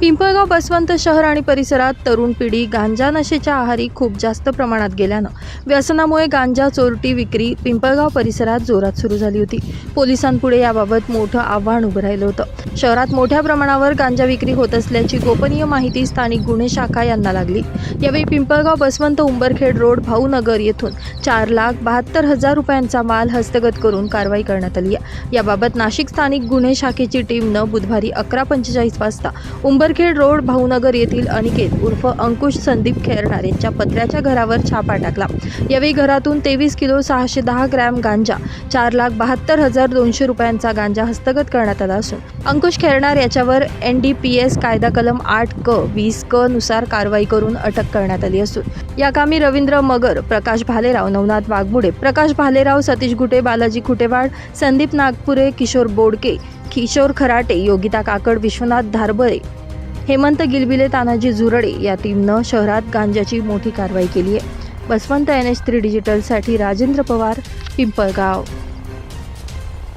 Pimpalgaon Baswant शहर आणि परिसरात तरुण पिढी गांजा नशेच्या आहारी खूप जास्त प्रमाणात गेल्यानं व्यसनामुळे गांजा चोरटी विक्री पिंपळगाव परिसरात जोरात सुरू झाली होती. पोलिसांपुढे याबाबत मोठं आव्हान उभं राहिलं होतं. शहरात मोठ्या प्रमाणावर गांजा विक्री होत असल्याची गोपनीय माहिती स्थानिक गुन्हे शाखा यांना लागली. यावेळी पिंपळगाव बसवंत उंबरखेड रोड भाऊनगर येथून चार लाख बहात्तर हजार रुपयांचा माल हस्तगत करून कारवाई करण्यात आली याबाबत नाशिक स्थानिक गुन्हे शाखेची टीमनं बुधवारी अकरा पंचेचाळीस वाजता उंबर उंबरखेड रोड भाऊनगर येथील अनिकेत उर्फ अंकुश संदीप खेरणार यांच्या पत्र्याच्या घरावर छापा टाकला. यावेळी घरातून तेवीस किलो सहाशे दहा ग्रॅम गांजा चार लाख बहात्तर हजार दोनशे रुपयांचा गांजा हस्तगत करण्यात आला असून अंकुश खेरणार याच्यावर एन डी पी एस कायदा कलम आठ क वीस क नुसार कारवाई करून अटक करण्यात आली असून या कामी रवींद्र मगर प्रकाश भालेराव नवनाथ वाघमुडे प्रकाश भालेराव सतीश गुटे बालाजी खुटेवाड संदीप नागपुरे किशोर बोडके किशोर खराटे योगिता काकड विश्वनाथ धारबळे हेमंत गिलबिले तानाजी जुरडे या टीमनं शहरात गांजाची मोठी कारवाई केली आहे. बसवंत एन एच थ्री डिजिटलसाठी राजेंद्र पवार पिंपळगाव.